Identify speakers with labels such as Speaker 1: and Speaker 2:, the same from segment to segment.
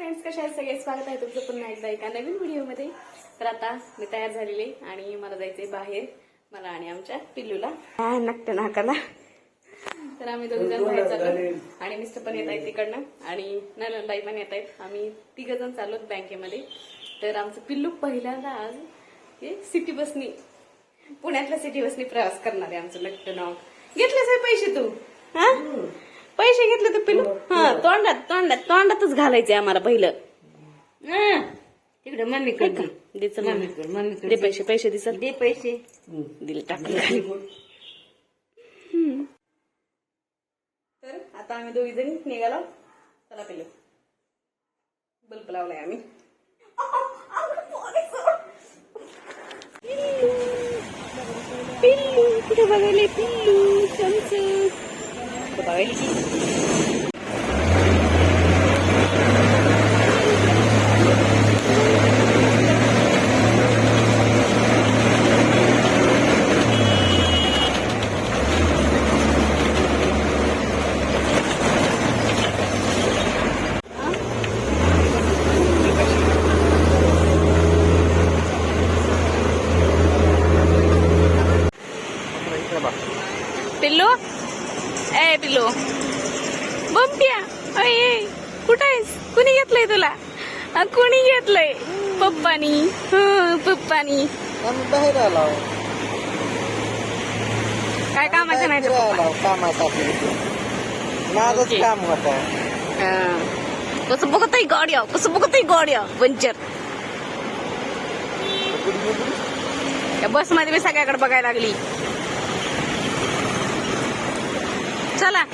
Speaker 1: Friends कशा आहेत सगळे? स्वागत आहे तुमचं पुन्हा एकदा एका नवीन व्हिडिओमध्ये. तर आता मी तयार झालेली आहे आणि मला जायचंय बाहेर मला आणि आमच्या पिल्लूला. नकट नाकाला. तर आम्ही दोघ जण बाहेर चाललो. आणि मिस्टर पण येत आहेत तिकडनं. आणि नलनबाई पण येत आहेत. आम्ही तिघ जण चाललो बँकेमध्ये. तर आमचं पिल्लू पहिल्यांदा आज हे सिटी बसनी पुण्यातल्या सिटी बसनी प्रवास करणार आहे आमचं नक्ट नाव. घेतलेस आहे पैसे तू? हा? पैसे घेतले तर पिल्लू हा तोंडात तोंडात तोंडातच घालायचे आम्हाला पहिलं.
Speaker 2: हं. तिकडे मम्मी कडे
Speaker 1: दे चल
Speaker 2: मम्मी कडे मम्मी
Speaker 1: दे
Speaker 2: कडे
Speaker 1: पैसे पैसे दिसत.
Speaker 2: दे पैसे.
Speaker 1: दिले खाली. हम्म. तर आता आम्ही दोघी जणी निघालो. चला पिल्लू बल्ब लावलाय आम्ही. पिल्लू कुठे बघायला? पिल्लू चमच कुठं बघायला की? पिल्लू ए पिल्लू बंपिया अये कुठं आहेस कुणी घेतलंय तुला अ, कुणी घेतलंय पप्पानी हं, पप्पानी
Speaker 3: आम्ही बाहेर आलो
Speaker 1: काय कामाचं नाही तर
Speaker 3: बाहेर
Speaker 1: पप्पा.
Speaker 3: आलो कामासाठी माझंच
Speaker 1: ओके.
Speaker 3: काम होतं
Speaker 1: हं. कसं बघत आहे गाड्या कसं बघत आहे गाड्या पंचर या बसमध्ये मी सगळ्याकडे बघायला लागली चला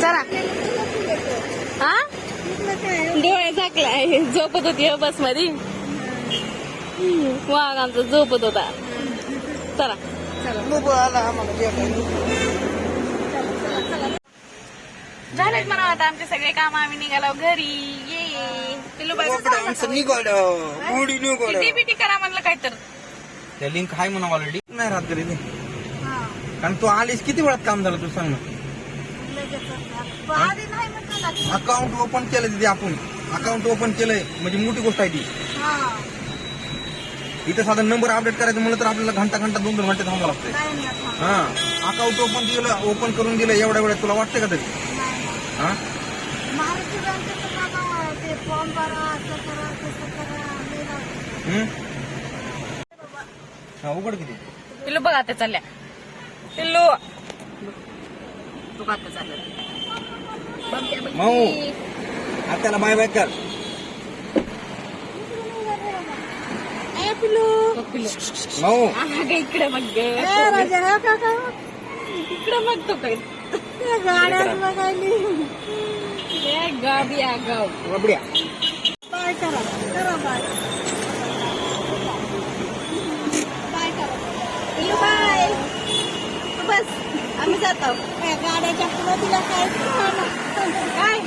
Speaker 1: चला हा डोळे झाकलाय झोपत होती बसमध्ये वाघ आमचा झोपत होता. चला. झालेत म्हणा आता आमचे सगळे काम आम्ही निघालो घरी. ये. पिल्लू डीबीटी करा म्हणलं काय तर?
Speaker 3: त्या लिंक आहे म्हणा ऑलरेडी नाही राहत घरी ते. कारण तू आलीस किती वेळात काम झालं तू सांग ना. अकाउंट ओपन केलं तिथे आपण. अकाउंट ओपन केलंय म्हणजे मोठी गोष्ट आहे ती. इथं साधा नंबर अपडेट करायचं म्हणलं तर आपल्याला घंटा घंटा दोन दोन घंटे थांबावं लागतंय. हा. अकाउंट ओपन केलं ओपन करून दिलं एवढ्या वेळात तुला वाटतं का तरी? हा?
Speaker 4: महाराष्ट्र बँकेचं काम ते फॉर्म भरा असं करा तसं करा हे लावा.
Speaker 3: हम्म? हा उघड किती
Speaker 1: पिल्लू बघ आता चालल्या. पिल्लू. तू आता चाललं
Speaker 3: माऊ. आत्याला बाय बाय कर
Speaker 4: ए, पिल्लू
Speaker 1: बघ पिल्लू
Speaker 3: माऊ
Speaker 1: अगं इकडे बघ ग.
Speaker 4: ए, राजा, हो का का?
Speaker 1: इकडे बघ तो काय
Speaker 4: बघायली.
Speaker 1: गावी गाव
Speaker 4: बाय करा करा बाय. बाय करा. बाय. बस आम्ही जातो. गाड्याच्या पुढे तिला काय? काय?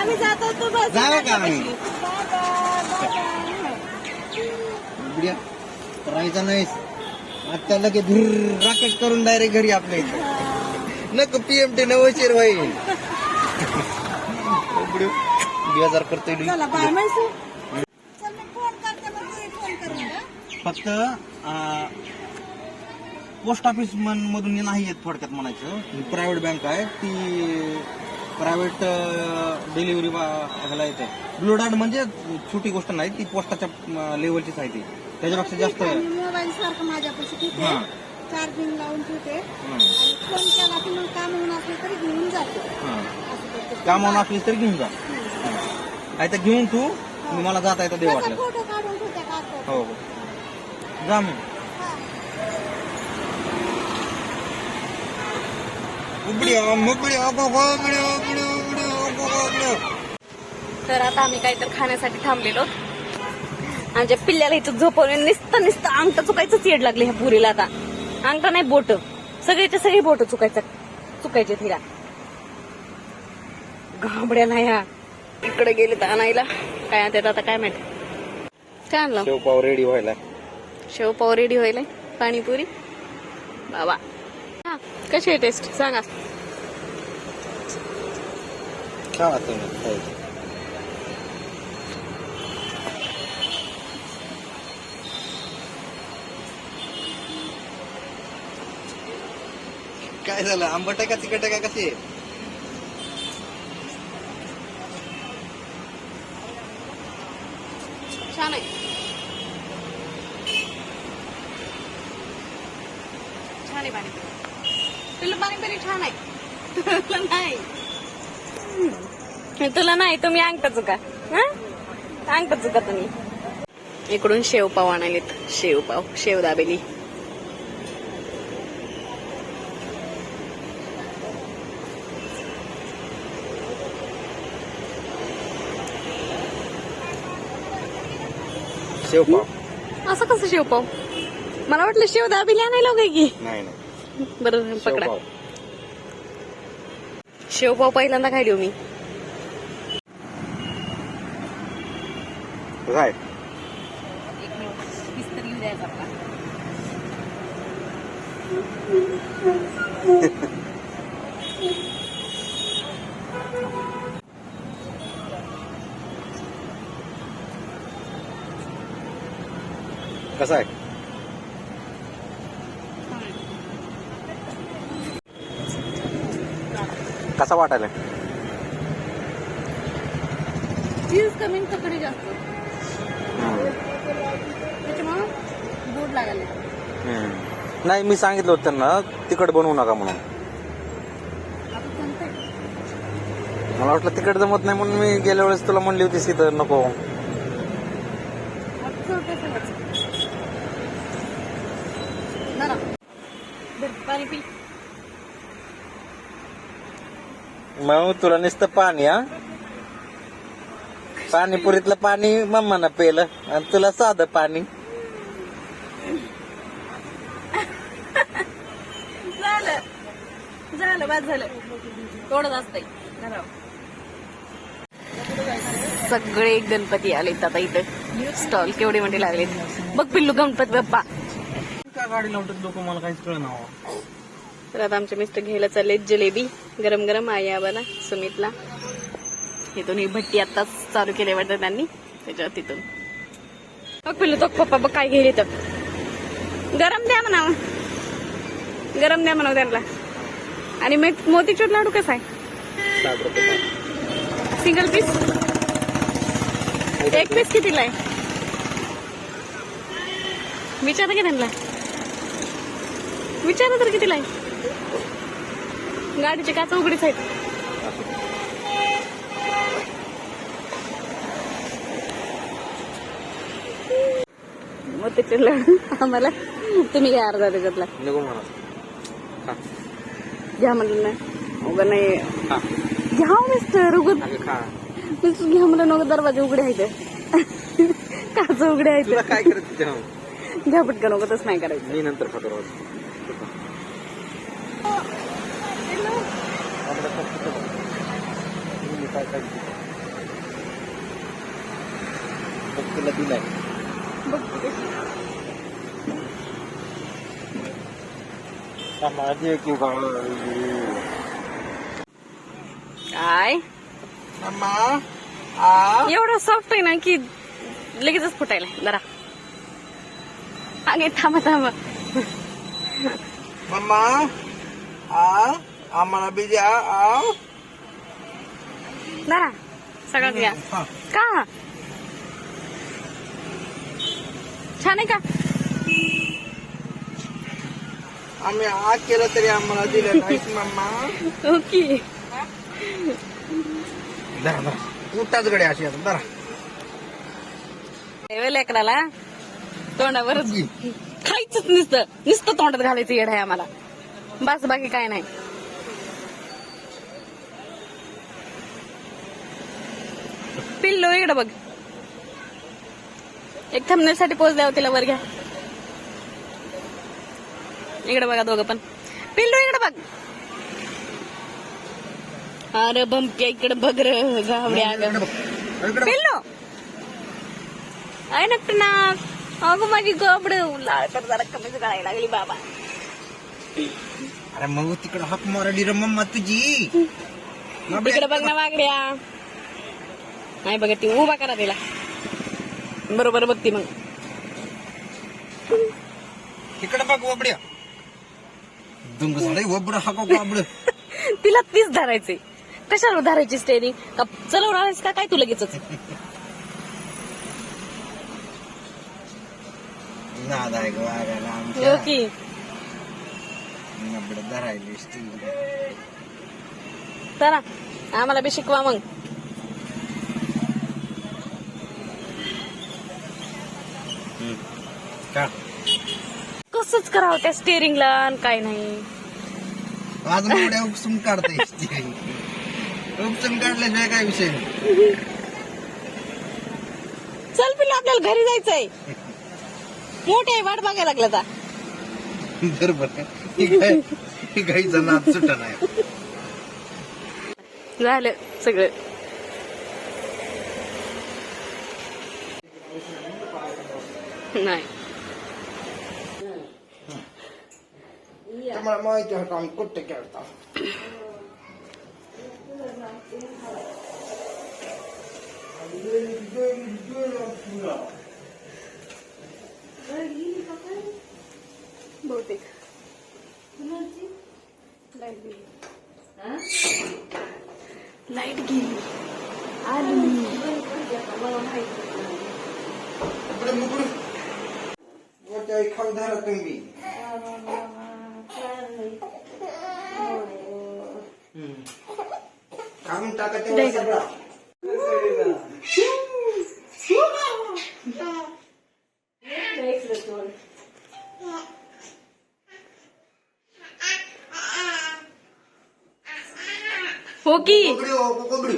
Speaker 4: आम्ही जातो तू बस.
Speaker 3: जाऊ का आम्ही?
Speaker 4: Bye bye, bye bye.
Speaker 3: रबड्या राहायचा नाहीस. आत्या लगे धुर राकेट करून डायरेक्ट घरी आपल्या इथं. नको पीएमटी नवशीर भाई बेजार करतोय लई.
Speaker 4: चला बाय म्हैसू. चल मी फोन करते मग तू फोन कर मला.
Speaker 3: फक्त पोस्ट ऑफिस मधून नाही येत थोडक्यात म्हणायचं. प्रायव्हेट बँक आहे. ती प्रायव्हेट डिलिव्हरी ह्याला येते ब्लू डार्ट म्हणजे छोटी गोष्ट नाही ती पोस्टाच्या लेवलचीच आहे ती. त्याच्यापेक्षा जास्त
Speaker 4: मोबाईल सारखं माझ्यापाशी
Speaker 3: हा.
Speaker 4: चार्जिंग लावून ठेवते
Speaker 3: हं,
Speaker 4: आणि फोन केला की मग काम होऊन असले तरी घेऊन जाते.
Speaker 3: हं.
Speaker 4: असं करते.
Speaker 3: कामावर असली तरी घेऊन जा. काय तर घेऊन तू मी मला जाता येतं देव
Speaker 4: त्याचा
Speaker 3: वाटलं
Speaker 4: फोटो काढून ठेवते काढतो.
Speaker 3: हो हो. जा मग.
Speaker 1: तर आता आम्ही काहीतरी खाण्यासाठी थांबलेलो. आमच्या पिल्ल्याला इथं झोपवून नुसतं नुसतं अंगठ चुकायचंच येड लागले ह्या पुरीला आता. अंगठा नाही बोट. सगळीच्या सगळी बोट चुकायचं चुकायचे तिला. घाबड्या नाही ह्या इकडे गेले तर आणायला. काय आणतात आता काय माहिती. काय आणलं?
Speaker 3: शेवपाव रेडी व्हायला.
Speaker 1: शेवपाव रेडी होईल पाणीपुरी. बाबा. हा कशी आहे टेस्ट सांगा.
Speaker 3: खावा तुम्ही. काय झालं? आंबट आहे का तिखट आहे का? कशी आहे?
Speaker 1: छान आहे. छान आहे पाणीपुरी. तुला पाणीपुरी छान आहे. तुला नाही. तुला नाही तुम्ही अंगठा चुका. हा? अंगठा चुका तुम्ही. इकडून शेवपाव आणायलेत. शेवपाव शेव दाबेली.
Speaker 3: शेवपाव
Speaker 1: असं कसं शेवपाव मला वाटलं शेव दाबेली आणायला काय की?
Speaker 3: नाही नाही.
Speaker 1: बरं पकडा.
Speaker 3: शेवपाव
Speaker 1: पहिल्यांदा खायली मी.
Speaker 3: काय? कसा आहे? कसा वाटायला?
Speaker 1: चीज कमी आणि ककडी जास्त. त्याच्यामुळं गोड लागायला.
Speaker 3: नाही मी सांगितलं होतं त्यांना तिखट बनवू नका म्हणून.
Speaker 1: आता.
Speaker 3: मला वाटलं तिखट जमत नाही म्हणून मी गेल्या वेळेस तुला म्हणली होतीस की तर नको.
Speaker 1: आता. जरा. पाणी पी
Speaker 3: मग तुला नुसतं पाणी हा? पाणीपुरीतलं पाणी मम्मानं पेलं आणि तुला साधं पाणी.
Speaker 1: झालं. झालं बाद झालं. थोडं असतंय. सगळे गणपती आलेत आता इथं. स्टॉल केवढे मोठे लागलेत. बघ पिल्लू गणपती बाप्पा.
Speaker 3: का गाडी लावतात लोक? मला काहीच कळ ना
Speaker 1: तर आता आमचे मिस्टर घ्यायला चालले जलेबी. गरम गरम आई आबाला सुमितला. ही भट्टी आताच चालू केली वाटतं त्यांनी. त्याच्यावर तिथून. बघ पिल्लू तो पप्पा बघ काय घेईल तर गरम द्या म्हणा गरम द्या म्हणा त्यांना. आणि मग मोतीचूर लाडू कसा आहे. सिंगल पीस एक पीस कितीला आहे? विचारा की त्यांना? विचारा तर कितीला आहे? गाडीचे काच उघडीच आहेत. मोतीचूर लाडू आम्हाला तुम्ही घ्या अर्धा त्याच्यातला. घ्या म्हणलं ना. उगा नाही. घ्या मिस्टर उगत
Speaker 3: अगं खा.
Speaker 1: नुसतं घ्या म्हणलं नव्हतं दरवाजे उघडे आहेत. काच उघडे आहेत.
Speaker 3: काय करत?
Speaker 1: घ्या पटकन उगतच नाही करायचं.
Speaker 3: मी नंतर खातो काय? बघ तुला दिलाय माझी
Speaker 1: काय एवढं सॉफ्ट आहे ना की लगेचच फुटायला जरा. अगे थांबा थांबा.
Speaker 3: मम्मा आ? आम्हाला बी द्या आ
Speaker 1: सगळंच घ्या.
Speaker 3: हा.
Speaker 1: का? छान आहे का?
Speaker 3: आम्ही आ केलं तरी आम्हाला दिलं नाहीस मम्मा.
Speaker 1: ओके.
Speaker 3: धरा धरा उठाच गड्या अशी आता धरा
Speaker 1: लेकराला तोंडावरच खायचंच नुसतं. नुसतं तोंडात घालायचं येड आहे आम्हाला. बस बाकी काय नाही. पिल्लो इकडं बघ. एक थांबण्यासाठी पोच द्यावं तिला वर घ्या. इकडे बघा दोघं पण. पिल्लो इकडे बघ. अरे बमक्या इकडे बघ र गावड्या अगं पिल्लो आहे नक्की नाक अगं माझी गबड लाळ कर जरा कमीच गळायला लागली बाबा.
Speaker 3: अरे मग तिकडे हाक मारली रे मम्मा तुझी.
Speaker 1: इकडे बघ ना वागड्या. नाही बघ ती उभा करा तिला. बरोबर बघती मग.
Speaker 3: इकडे बघ वबड्या. दुंग झालंय वबड हा का वबड?
Speaker 1: तिला तीच धरायचे कशाला धरायची स्टेरिंग का चलवणार आहेस का? काय तू लगेच
Speaker 3: नाद आहे ग वागायला आमच्या.
Speaker 1: की.
Speaker 3: वबड धरायली स्टील
Speaker 1: चला आम्हाला बी शिकवा मग. कसंच करावं त्या स्टेरिंगला आणि काय नाही.
Speaker 3: आज मोड्या उपसून काढता उपसून काढल्याशिवाय काय विषय
Speaker 1: चल पिल्ला आपल्याला घरी जायचंय. मोठे वाट बघायला लागलं आता.
Speaker 3: बरोबर ही ही गाईचा नाद सुटा नाही.
Speaker 1: झालं सगळं. नाही.
Speaker 3: मला माहिती आहे काम कुठे खेळता?
Speaker 1: बहुतेक. लाइट गेली. आली.
Speaker 3: इकडे मुकडू गोट्या खाऊ धरा तुम्ही. काढून टाका तेवढा सगळा
Speaker 1: हो की
Speaker 3: कोकडी हो कोकडी